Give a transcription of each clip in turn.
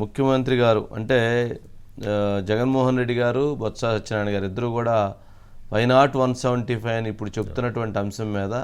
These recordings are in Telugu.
ముఖ్యమంత్రి గారు అంటే జగన్మోహన్ రెడ్డి గారు బొత్స సత్యనారాయణ గారు ఇద్దరు కూడా why not one seventy five అని ఇప్పుడు చెప్తున్నటువంటి అంశం మీద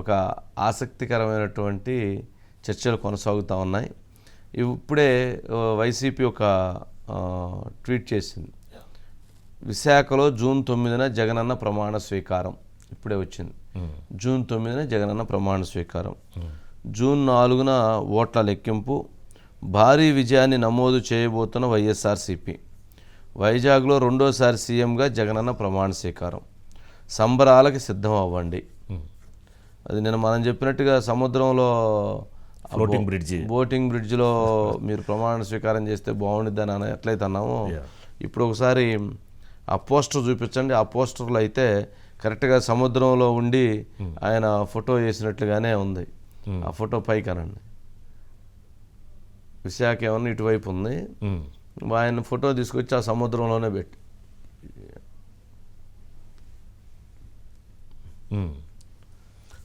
ఒక ఆసక్తికరమైనటువంటి చర్చలు కొనసాగుతూ ఉన్నాయి. ఇప్పుడే వైసీపీ ఒక ట్వీట్ చేసింది. విశాఖలో జూన్ తొమ్మిదిన జగనన్న ప్రమాణ స్వీకారం. ఇప్పుడే వచ్చింది. జూన్ తొమ్మిదిన జగనన్న ప్రమాణ స్వీకారం. జూన్ నాలుగున ఓట్ల లెక్కింపు. భారీ విజయాన్ని నమోదు చేయబోతున్న వైఎస్ఆర్సీపీ. వైజాగ్లో రెండోసారి సీఎంగా జగనన్న ప్రమాణ స్వీకారం. సంబరాలకి సిద్ధం అవ్వండి. అది నేను మనం చెప్పినట్టుగా సముద్రంలో ఆ ఫ్లోటింగ్ బో- బ్రిడ్జి బోటింగ్ బ్రిడ్జ్లో మీరు ప్రమాణ స్వీకారం చేస్తే బాగుండిద్ది అని ఎట్లయితే అన్నామో. ఇప్పుడు ఒకసారి ఆ పోస్టర్ చూపించండి. ఆ పోస్టర్లో అయితే కరెక్ట్గా సముద్రంలో ఉండి ఆయన ఫోటో వేసినట్లుగానే ఉంది. ఆ ఫోటో పైకి అనండి. విశాఖ ఏమన్నా ఇటువైపు ఉంది. ఆయన ఫోటో తీసుకొచ్చి ఆ సముద్రంలోనే పెట్టి.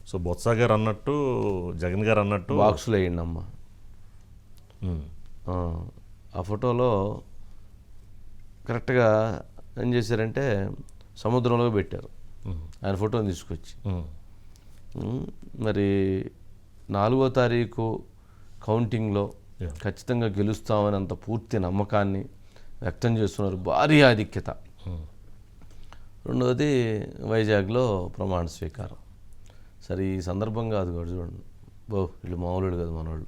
సో బొత్స గారు అన్నట్టు జగన్ గారు అన్నట్టు బాక్సులు వేయండి అమ్మ. ఆ, ఫోటోలో కరెక్ట్గా ఏం చేశారంటే సముద్రంలో పెట్టారు. ఆయన ఫోటోని తీసుకొచ్చి మరి నాలుగో తారీఖు కౌంటింగ్లో. ఖచ్చితంగా గెలుస్తామని అంత పూర్తి నమ్మకాన్ని వ్యక్తం చేస్తున్నారు. భారీ ఆధిక్యత. ఉమ్. రెండవది వైజాగ్లో ప్రమాణ స్వీకారం. సరే ఈ సందర్భంగా అది కూడా చూడండి. బో వీళ్ళు మామూలు కదా మనోళ్ళు.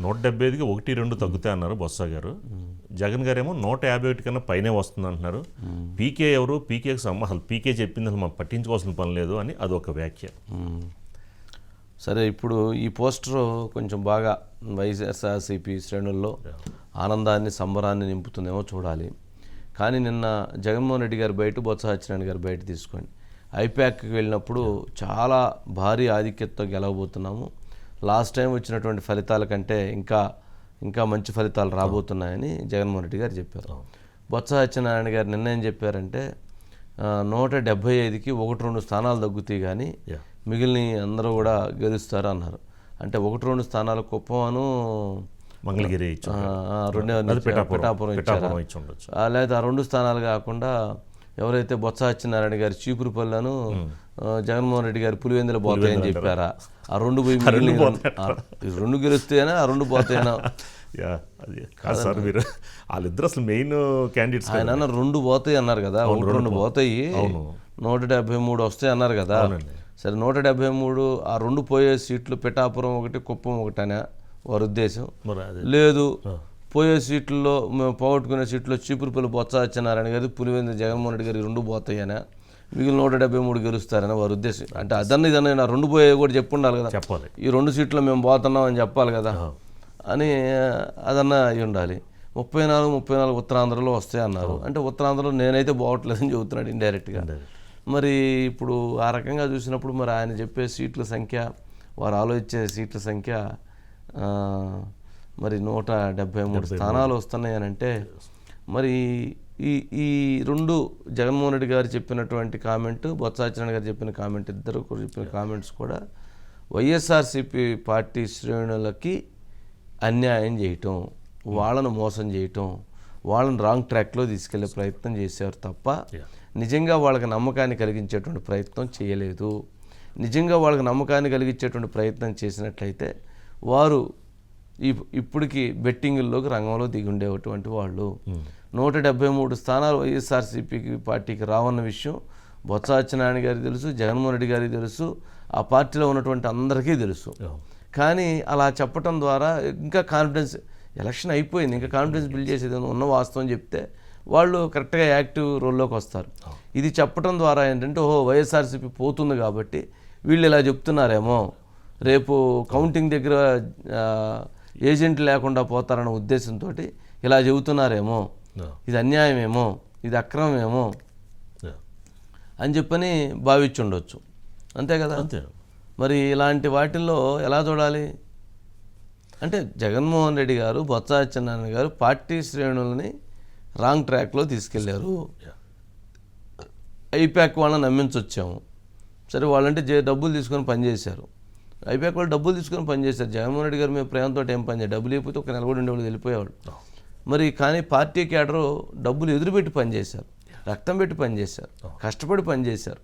నూట డెబ్బై ఐదుకి ఒకటి రెండు తగ్గుతాయి అన్నారు బొత్స గారు. జగన్ గారు ఏమో నూట యాభై ఒకటి కన్నా పైనే వస్తుంది అంటున్నారు. పీకే ఎవరు? పీకేకి అసలు పీకే చెప్పింది అసలు మనం పట్టించుకోవాల్సిన పని లేదు అని అదొక వ్యాఖ్య. సరే ఇప్పుడు ఈ పోస్టర్ కొంచెం బాగా వైఎస్ఆర్సీపీ శ్రేణుల్లో ఆనందాన్ని సంబరాన్ని నింపుతుందేమో చూడాలి. కానీ నిన్న జగన్మోహన్ రెడ్డి గారు బయట బొత్స సత్యనారాయణ గారు బయట తీసుకోండి. ఐప్యాక్కి వెళ్ళినప్పుడు చాలా భారీ ఆధిక్యతతో గెలవబోతున్నాము. లాస్ట్ టైం వచ్చినటువంటి ఫలితాల కంటే ఇంకా ఇంకా మంచి ఫలితాలు రాబోతున్నాయని జగన్మోహన్ రెడ్డి గారు చెప్పారు. బొత్స సత్యనారాయణ గారు నిన్న ఏం చెప్పారంటే నూట డెబ్బై ఐదుకి ఒకటి రెండు స్థానాలు తగ్గుతాయి కానీ. మిగిలిన అందరూ కూడా గెలుస్తారు అన్నారు అంటే ఒకటి రెండు స్థానాలు కుప్పమను మంగళగిరి రెండే పిఠాపురం. ఇచ్చారా? లేదా ఆ రెండు స్థానాలు కాకుండా ఎవరైతే బొత్స సత్యనారాయణ గారి చీపురుపల్లను జగన్మోహన్ రెడ్డి గారి పులివెందులు పోతాయని చెప్పారా? ఆ రెండు పోయి రెండు- గెలుస్తేనా ఆ రెండు పోతాయనా. యా అది కాదు సార్ మీరు వాళ్ళిద్దరు అసలు మెయిన్ క్యాండిడేట్స్ ఆయన రెండు పోతాయి అన్నారు కదా రెండు పోతాయి. నూట డెబ్బై మూడు వస్తాయి అన్నారు కదా. సరే నూట డెబ్బై మూడు ఆ రెండు పోయే సీట్లు పిఠాపురం ఒకటి కుప్పం ఒకటి అనే వారి ఉద్దేశం. లేదు పోయే సీట్లలో మేము పోగొట్టుకునే సీట్లో చీపురుపల్లి బొత్స సత్యనారాయణ గారి పులివెందు జగన్మోహన్ రెడ్డి గారి రెండు పోతాయనా మిగిలిన నూట డెబ్బై మూడు గెలుస్తారని వారి ఉద్దేశం. అంటే అదన్న ఇదన్న రెండు పోయే కూడా చెప్పు ఉండాలి కదా. చెప్పాలి. ఈ రెండు సీట్లు మేము పోతున్నాం అని చెప్పాలి కదా. అని అదన్నా అయి ఉండాలి. ముప్పై నాలుగు ముప్పై నాలుగు ఉత్తరాంధ్రలో వస్తాయి అన్నారు. అంటే ఉత్తరాంధ్రలో నేనైతే పోవట్లేదని చెబుతున్నాడు ఇండైరెక్ట్గా. మరి ఇప్పుడు ఆ రకంగా చూసినప్పుడు మరి ఆయన చెప్పే సీట్ల సంఖ్య వారు ఆలోచించే సీట్ల సంఖ్య మరి నూట డెబ్బై మూడు స్థానాలు వస్తున్నాయి అని అంటే మరి ఈ ఈ రెండు జగన్మోహన్ రెడ్డి గారు చెప్పినటువంటి కామెంట్ బొత్స సత్యనారాయణ గారు చెప్పిన కామెంట్ ఇద్దరు చెప్పిన కామెంట్స్ కూడా వైఎస్ఆర్సీపీ పార్టీ శ్రేణులకి అన్యాయం చేయటం వాళ్ళను మోసం చేయటం వాళ్ళని రాంగ్ ట్రాక్లో తీసుకెళ్ళే ప్రయత్నం చేశారు తప్ప నిజంగా వాళ్ళకి నమ్మకాన్ని కలిగించేటువంటి ప్రయత్నం చేయలేదు. నిజంగా వాళ్ళకి నమ్మకాన్ని కలిగించేటువంటి ప్రయత్నం చేసినట్లయితే వారు ఈ ఇప్పటికి బెట్టింగుల్లోకి రంగంలో దిగి ఉండేటువంటి వాళ్ళు. నూట డెబ్బై మూడు స్థానాలు వైఎస్ఆర్సీపీకి పార్టీకి రావన్న విషయం బొత్స సత్యనారాయణ గారికి తెలుసు జగన్మోహన్ రెడ్డి గారికి తెలుసు ఆ పార్టీలో ఉన్నటువంటి అందరికీ తెలుసు. కానీ అలా చెప్పటం ద్వారా ఇంకా కాన్ఫిడెన్స్ ఎలక్షన్ అయిపోయింది. ఇంకా కాన్ఫిడెన్స్ బిల్డ్ చేసేది ఉన్న వాస్తవం చెప్తే వాళ్ళు కరెక్ట్గా యాక్టివ్ రోల్లోకి వస్తారు. ఇది చెప్పటం ద్వారా ఏంటంటే ఓహో వైఎస్ఆర్సీపీ పోతుంది కాబట్టి వీళ్ళు ఇలా చెప్తున్నారేమో. రేపు కౌంటింగ్ దగ్గర ఏజెంట్ లేకుండా పోతారన్న ఉద్దేశంతో ఇలా చెబుతున్నారేమో. ఇది అన్యాయమేమో ఇది అక్రమమేమో అని చెప్పని భావించుండొచ్చు అంతే కదా? అంతే. మరి ఇలాంటి వాటిల్లో ఎలా చూడాలి? అంటే జగన్మోహన్ రెడ్డి గారు బొత్స సత్యనారాయణ గారు పార్టీ శ్రేణులని రాంగ్ ట్రాక్లో తీసుకెళ్ళారు. ఐప్యాక్ వాళ్ళని నమ్మించొచ్చాము. సరే వాళ్ళంటే జే డబ్బులు తీసుకొని పనిచేశారు ఐప్యాక్ వాళ్ళు డబ్బులు తీసుకొని పనిచేశారు జగన్మోహన్ రెడ్డి గారు మేము ప్రేమతో ఏం పని చేయాలి డబ్బులు ఇవ్వకపోతే ఒక నెల కూడా ఉండేవాళ్ళు వెళ్ళిపోయేవాళ్ళు. మరి కానీ పార్టీ క్యాడరు డబ్బులు ఎదురుపెట్టి పనిచేశారు రక్తం పెట్టి పనిచేశారు కష్టపడి పనిచేశారు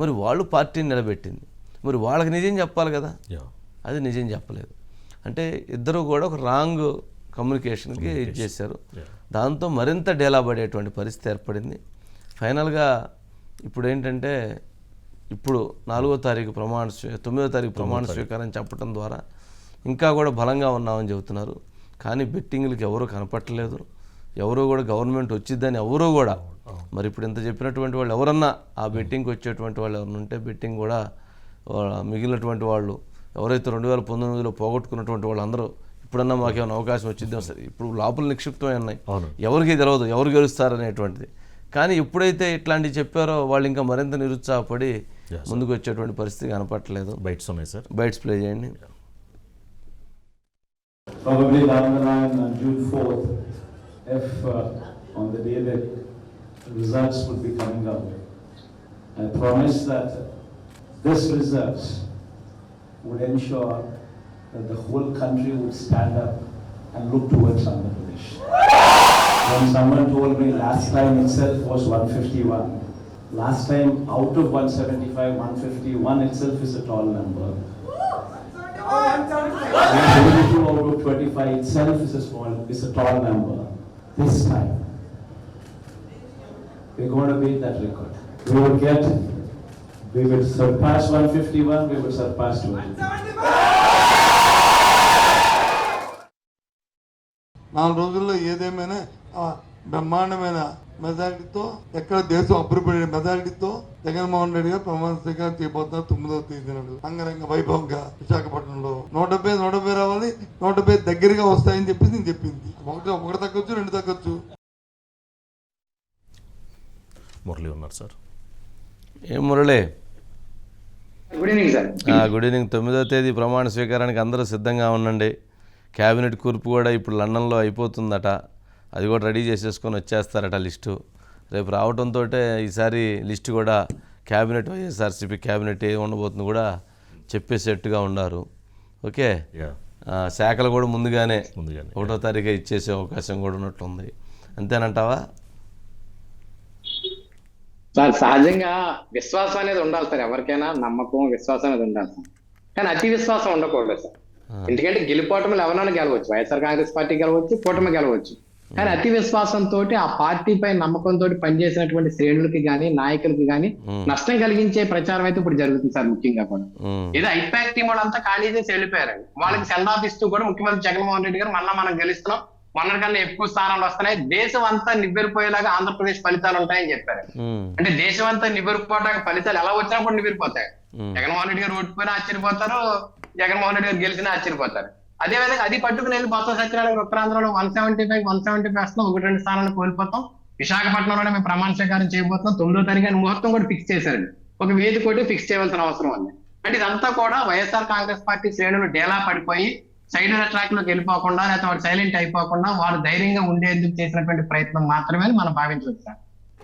మరి వాళ్ళు పార్టీని నిలబెట్టింది. మరి వాళ్ళకి నిజం చెప్పాలి కదా. అది నిజం చెప్పలేదు. అంటే ఇద్దరు కూడా ఒక రాంగ్ కమ్యూనికేషన్కి ఇది చేశారు. దాంతో మరింత డేలా పడేటువంటి పరిస్థితి ఏర్పడింది. ఫైనల్గా ఇప్పుడు ఏంటంటే ఇప్పుడు నాలుగో తారీఖు ప్రమాణ స్వీ తొమ్మిదో తారీఖు ప్రమాణ స్వీకారం చెప్పడం ద్వారా ఇంకా కూడా బలంగా ఉన్నామని చెబుతున్నారు. కానీ బెట్టింగ్లకి ఎవరు కనపట్టలేదు. ఎవరు కూడా గవర్నమెంట్ వచ్చిద్దని ఎవరు కూడా మరి ఇప్పుడు ఇంత చెప్పినటువంటి వాళ్ళు ఎవరన్నా ఆ బెట్టింగ్కి వచ్చేటువంటి వాళ్ళు ఎవరైనా ఉంటే బెట్టింగ్ కూడా మిగిలినటువంటి వాళ్ళు ఎవరైతే రెండు వేల పంతొమ్మిదిలో పోగొట్టుకున్నటువంటి వాళ్ళందరూ ఇప్పుడన్నా మాకేమైనా అవకాశం వచ్చిద్దాం సరే ఇప్పుడు లోపల నిక్షిప్తమై ఉన్నాయి. అవును. ఎవరికి తెలియదు ఎవరు గెలుస్తారనేటువంటిది. కానీ ఎప్పుడైతే ఇట్లాంటివి చెప్పారో వాళ్ళు ఇంకా మరింత నిరుత్సాహపడి ముందుకు వచ్చేటువంటి పరిస్థితి కనపట్టలేదు బైట్స్ ఉన్నాయి సార్ బైట్స్ ప్లే చేయండి. Probably on June 4th, if uh, on the day that results would be coming out. I promise that this results would ensure that the whole country would stand up and look towards Andhra Pradesh. When someone told me last time itself was 151, last time out of 175, 151 itself is a tall number. And 22 out of 25 itself is a small, is a tall number. This time, we're going to beat that record. We will get, we will surpass 151, we will surpass 200. నాలుగు రోజుల్లో ఏదేమైనా బ్రహ్మాండమైన మెజారిటీతో ఎక్కడ దేశం అభివృద్ధి మెజారిటీతో జగన్మోహన్ రెడ్డి గారు ప్రమాణ స్వీకారం చేయబోతున్నారు తొమ్మిదవ తేదీ నాడు. అంగరంగ వైభవంగా విశాఖపట్నంలో నూట డెబ్బై నూట డెబ్బై రావాలి నూట డెబ్బై దగ్గరగా వస్తాయని చెప్పి నేను చెప్పింది. ఒకటి ఒకటి తగ్గొచ్చు రెండు తగ్గొచ్చు. మురళి ఉన్నారు సార్. ఏం మురళి? Good evening sir. ఆ, గుడ్ ఈవినింగ్. తొమ్మిదో తేదీ ప్రమాణ స్వీకారానికి అందరూ సిద్ధంగా ఉండండి. క్యాబినెట్ కూర్పు కూడా ఇప్పుడు లండన్లో అయిపోతుందట. అది కూడా రెడీ చేసేసుకొని వచ్చేస్తారట లిస్టు. రేపు రావడంతో ఈసారి లిస్టు కూడా క్యాబినెట్ వైఎస్ఆర్సీపీ క్యాబినెట్ ఏ ఉండబోతుంది కూడా చెప్పేసేట్టుగా ఉన్నారు. ఓకే? శాఖలు కూడా ముందుగానే ముందుగానే. ఒకటో తారీఖు ఇచ్చేసే అవకాశం కూడా ఉన్నట్లుంది. అంతేనంటావా? సార్ సహజంగా విశ్వాసం అనేది ఉండాలి సార్ ఎవరికైనా నమ్మకం విశ్వాసం అనేది ఉండాలి సార్. కానీ అతి విశ్వాసం ఉండకూడదు సార్. ఎందుకంటే గెలిపోవటంలో ఎవరైనా గెలవచ్చు వైఎస్ఆర్ కాంగ్రెస్ పార్టీ గెలవచ్చు కూటమి గెలవచ్చు. కానీ అతి విశ్వాసంతో ఆ పార్టీపై నమ్మకంతో పనిచేసినటువంటి శ్రేణులకి కానీ నాయకులకి కానీ నష్టం కలిగించే ప్రచారం అయితే ఇప్పుడు జరుగుతుంది సార్ ముఖ్యంగా కూడా. ఏదో ఐపాక్ టీం వాళ్ళంతా ఖాళీ చేసి వెళ్ళిపోయారండి. వాళ్ళకి సెండ్ ఆఫ్ ఇస్తూ కూడా ముఖ్యమంత్రి జగన్మోహన్ రెడ్డి గారు మళ్ళా మనం గెలుస్తున్నాం. మొన్నటికన్నా ఎక్కువ స్థానాలు వస్తున్నాయి. దేశం అంతా నివ్వెరిపోయేలాగా ఆంధ్రప్రదేశ్ ఫలితాలు ఉంటాయని చెప్పారు. అంటే దేశం అంతా నివ్వెరిపోవడానికి ఫలితాలు ఎలా వచ్చినా కూడా నివ్వెరిపోతాయి. జగన్మోహన్ రెడ్డి గారు ఓడిపోయినా ఆశ్చర్యపోతారు. జగన్మోహన్ రెడ్డి గారు గెలిచినా ఆశ్చర్యపోతారు. అదే విధంగా అది పట్టుకుని వెళ్ళి బొత్స సత్యనారాయణ ఉత్తరాంధ్రలో one seventy five one seventy five వస్తున్నాం. ఒకటి రెండు స్థానాలు కోల్పోతాం. విశాఖపట్నంలోనే మేము ప్రమాణ స్వీకారం చేయబోతున్నాం. తొమ్మిదో తారీఖు అని ముహూర్తం కూడా ఫిక్స్ చేశారండి ఒక వేది కోటి ఫిక్స్ చేయవలసిన అవసరం ఉంది. అంటే ఇదంతా కూడా వైఎస్ఆర్ కాంగ్రెస్ పార్టీ శ్రేణులు డేలా పడిపోయి సైడ్ ట్రాక్లోకి వెళ్ళిపోకుండా లేకపోతే వాడు సైలెంట్ అయిపోకుండా వారు ధైర్యంగా ఉండేందుకు చేసినటువంటి ప్రయత్నం మాత్రమే మనం భావించవచ్చు సార్.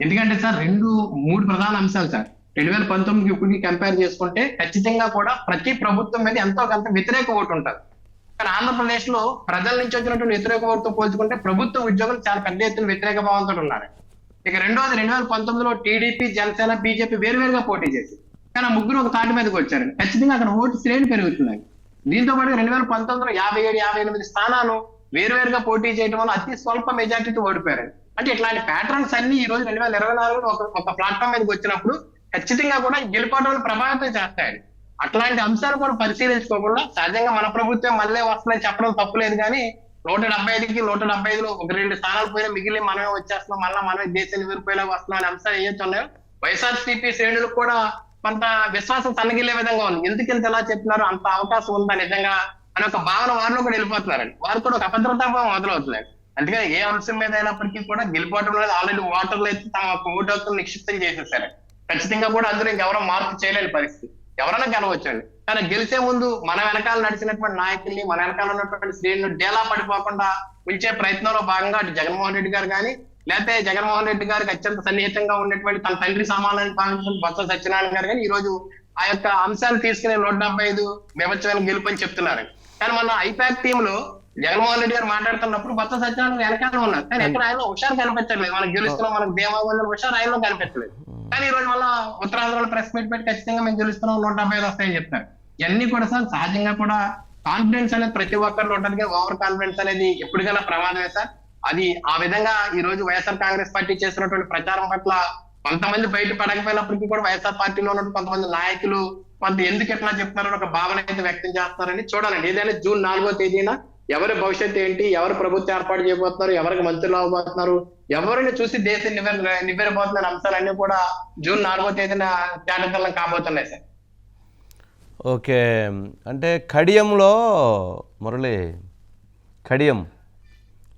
ఎందుకంటే సార్ రెండు మూడు ప్రధాన అంశాలు సార్. రెండు వేల పంతొమ్మిది ఇప్పటికి కంపేర్ చేసుకుంటే ఖచ్చితంగా కూడా ప్రతి ప్రభుత్వం మీద ఎంతో కొంత వ్యతిరేక ఓటు ఉంటుంది. కానీ ఆంధ్రప్రదేశ్లో ప్రజల నుంచి వచ్చినటువంటి వ్యతిరేక ఓటుతో పోల్చుకుంటే ప్రభుత్వ ఉద్యోగులు చాలా పెద్ద ఎత్తున వ్యతిరేక భావంతో ఉన్నారు. ఇక రెండోది రెండు వేల పంతొమ్మిదిలో టీడీపీ జనసేన బీజేపీ వేరువేరుగా పోటీ చేసి కానీ ముగ్గురు ఒక తాటి మీదకి వచ్చారు ఖచ్చితంగా అక్కడ ఓటు శ్రేణి పెరుగుతున్నాయి దీంతో పాటు రెండు వేల పంతొమ్మిదిలో యాభై ఏడు యాభై ఎనిమిది స్థానాలు వేరువేరుగా పోటీ చేయడం వల్ల అతి స్వల్ప మెజార్టీతో ఓడిపోయారు. అంటే ఇట్లాంటి ప్యాటర్న్స్ అన్ని ఈ రోజు రెండు వేల ఇరవై నాలుగులో ఒక ఒక ప్లాట్ఫామ్ మీదకి వచ్చినప్పుడు ఖచ్చితంగా కూడా గెలుపోవడం ప్రభావితం చేస్తాయి. అట్లాంటి అంశాలు కూడా పరిశీలించుకోకుండా సహజంగా మన ప్రభుత్వం మళ్ళీ వస్తుందని చెప్పడం తప్పులేదు కానీ నూట డెబ్బై ఐదుకి నూట డెబ్బై ఐదులో ఒక రెండు స్థానాలు పోయినా మిగిలిన మనమే వచ్చేస్తున్నాం మళ్ళీ మనమే దేశాన్ని విరిపోయేలా వస్తున్నాం అనే అంశాలు ఏవైతే ఉన్నాయో వైఎస్ఆర్సీపీ శ్రేణులకు కూడా కొంత విశ్వాసం తనగిలే విధంగా ఉంది. ఎందుకు ఇంత ఎలా చెప్పినారు అంత అవకాశం ఉందా నిజంగా? అనే ఒక భావన వారిలో కూడా వెళ్ళిపోతున్నారండి. వారు కూడా ఒక అభద్రతా భావం మొదలవుతున్నాయి. అందుకని ఏ అంశం మీద అయినప్పటికీ కూడా గెలిపోవడం అనేది ఆల్రెడీ ఓటర్లు అయితే తమ ఓటు నిక్షిప్తం చేసేసారు. ఖచ్చితంగా కూడా అందులో ఇంకెవరో మార్పు చేయలేని పరిస్థితి. ఎవరైనా గెలవచ్చండి కానీ గెలిచే ముందు మన వెనకాల నడిచినటువంటి నాయకుల్ని మన వెనకాల ఉన్నటువంటి శ్రేణులు డేలా పడిపోకుండా ఉంచే ప్రయత్నంలో భాగంగా అటు జగన్మోహన్ రెడ్డి గారు కానీ లేకపోతే జగన్మోహన్ రెడ్డి గారికి అత్యంత సన్నిహితంగా ఉన్నటువంటి తన తండ్రి సమానాన్ని పాలించిన బొత్స సత్యనారాయణ గారు కానీ ఈ రోజు ఆ యొక్క అంశాలు తీసుకునే నూట డెబ్బై ఐదు విభజన గెలుపు అని చెప్తున్నారు. కానీ మన ఐపాక్ టీమ్లో జగన్మోహన్ రెడ్డి గారు మాట్లాడుతున్నప్పుడు బొత్స సత్యనారాయణ వెనకాల ఉన్నారు. కానీ ఎక్కడ ఆయన హుషారు కనిపించట్లేదు. మనకు గెలుస్తున్నాం మనకు ధీమా హుషారు ఆయనలో కనిపించలేదు కానీ ఈ రోజు వల్ల ఉత్తరాంధ్రలో ప్రెస్ మీట్ పెట్టి ఖచ్చితంగా మేము గెలుస్తున్నాం నూట డెబ్బై ఐదు వస్తాయని చెప్తారు ఇవన్నీ కూడా సార్ సహజంగా కూడా కాన్ఫిడెన్స్ అనేది ప్రతి ఒక్కరిలో ఉంటుంది కానీ ఓవర్ కాన్ఫిడెన్స్ అనేది ఎప్పటికైనా ప్రమాదమే సార్. అది ఆ విధంగా ఈ రోజు వైఎస్ఆర్ కాంగ్రెస్ పార్టీ చేస్తున్నటువంటి ప్రచారం పట్ల కొంతమంది బయట పడకపోయినప్పటికీ కూడా వైఎస్ఆర్ పార్టీలో ఉన్న కొంతమంది నాయకులు కొంత ఎందుకు ఎట్లా చెప్తున్నారని ఒక భావన అయితే వ్యక్తం చేస్తున్నారని చూడాలండి. ఏదైనా జూన్ నాలుగో తేదీన ఎవరి భవిష్యత్తు ఏంటి ఎవరు ప్రభుత్వం ఏర్పాటు చేయబోతున్నారు ఎవరికి మంత్రులు అవ్వబోతున్నారు ఎవరిని చూసి దేశం నివ్వెర నివ్వెరబోతున్న అంశాలన్నీ కూడా జూన్ నాలుగో తేదీన తేటతెల్లం కాబోతున్నాయి సార్. ఓకే. అంటే కడియంలో మురళి కడియం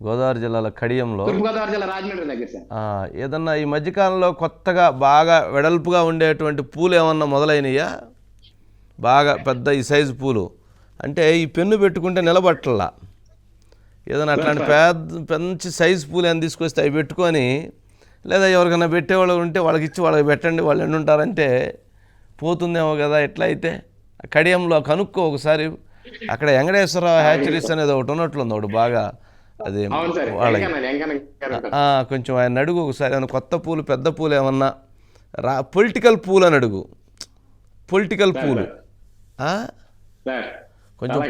గోదావరి జిల్లాలో కడియంలో తూర్పుగోదావరి జిల్లా రాజమండ్రి దగ్గర ఏదన్నా ఈ మధ్యకాలంలో కొత్తగా బాగా వెడల్పుగా ఉండేటువంటి పూలు ఏమన్నా మొదలైనయా? బాగా పెద్ద ఈ సైజు పూలు. అంటే ఈ పెన్ను పెట్టుకుంటే నిలబట్టలా. ఏదైనా అట్లాంటి పెద్ద మంచి సైజు పూలు ఏమైనా తీసుకొస్తే అవి పెట్టుకొని లేదా ఎవరికైనా పెట్టేవాళ్ళు ఉంటే వాళ్ళకి ఇచ్చి వాళ్ళకి పెట్టండి వాళ్ళు ఎన్ని ఉంటారంటే పోతుందేమో కదా ఎట్లా అయితే కడియంలో కనుక్కో ఒకసారి. అక్కడ వెంకటేశ్వరరావు హ్యాచరీస్ అనేది ఒకటి ఉన్నట్లుంది ఒకటి బాగా. అది వాళ్ళకి కొంచెం ఆయన అడుగు ఒకసారి ఏమైనా కొత్త పూలు పెద్ద పూలు ఏమన్నా రా పొలిటికల్ పూలు అని అడుగు. పొలిటికల్ పూలు. కొంచెం.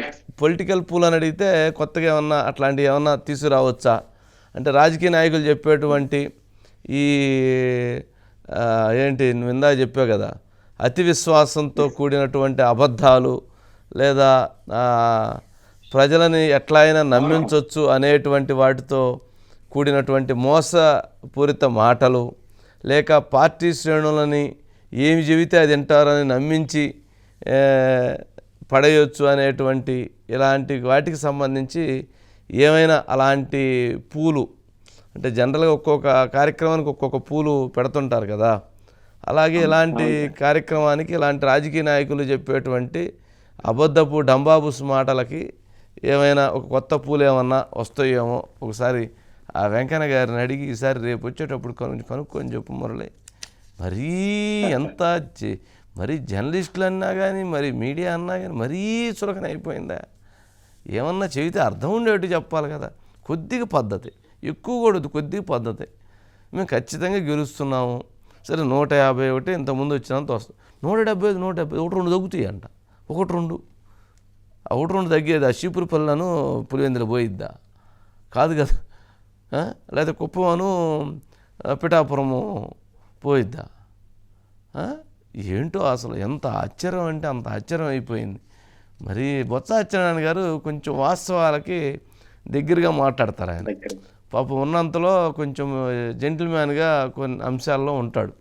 పొలిటికల్ పూలు అని అడిగితే కొత్తగా ఏమన్నా అట్లాంటివి ఏమన్నా తీసుకురావచ్చా? అంటే రాజకీయ నాయకులు చెప్పేటువంటి ఈ ఏంటి నువ్వు ఇందా చెప్పావు కదా అతి విశ్వాసంతో కూడినటువంటి అబద్ధాలు లేదా ప్రజలని ఎట్లా అయినా నమ్మించవచ్చు అనేటువంటి వాటితో కూడినటువంటి మోసపూరిత మాటలు లేక పార్టీ శ్రేణులని ఏమి చెబితే అది వింటారని నమ్మించి పడేయొచ్చు అనేటువంటి ఇలాంటి వాటికి సంబంధించి ఏమైనా అలాంటి పూలు అంటే జనరల్గా ఒక్కొక్క కార్యక్రమానికి ఒక్కొక్క పూలు పెడుతుంటారు కదా. అలాగే ఇలాంటి కార్యక్రమానికి ఇలాంటి రాజకీయ నాయకులు చెప్పేటువంటి అబద్ధపు డంబాబుస్ మాటలకి ఏమైనా ఒక కొత్త పూలు ఏమన్నా వస్తాయేమో ఒకసారి ఆ వెంకన్న గారిని అడిగి ఈసారి రేపు వచ్చేటప్పుడు కొంచెం కనుక్కొని చెప్పు మురళి. మరీ ఎంత జ- మరీ జర్నలిస్టులు అన్నా కానీ మరి మీడియా అన్నా కానీ మరీ చులకన అయిపోయిందా? ఏమన్నా చెబితే అర్థం ఉండేట్టు చెప్పాలి కదా. కొద్దిగా పద్ధతి. ఎక్కువ కూడదు కొద్దిగా పద్ధతి. మేము ఖచ్చితంగా గెలుస్తున్నాము. సరే నూట యాభై ఒకటి ఇంతకుముందు వచ్చినంత వస్తుంది నూట డెబ్బై ఐదు నూట డెబ్బై ఒకటి రెండు తగ్గుతాయి అంట ఒకటి రెండు. ఆ ఒకటి రెండు తగ్గేది ఆ చీపురు పళ్ళను పులివెందులు పోయిద్దా? కాదు కదా? లేదా కుప్పమను పిఠాపురము పోయిద్దా? ఏంటో అసలు ఎంత ఆశ్చర్యం అంటే అంత ఆశ్చర్యం అయిపోయింది. మరి బొత్స సత్యనారాయణ గారు కొంచెం వాస్తవాలకి దగ్గరగా మాట్లాడతారు ఆయన. పాపం ఉన్నంతలో కొంచెం జెంటిల్మ్యాన్గా కొన్ని అంశాల్లో ఉంటాడు.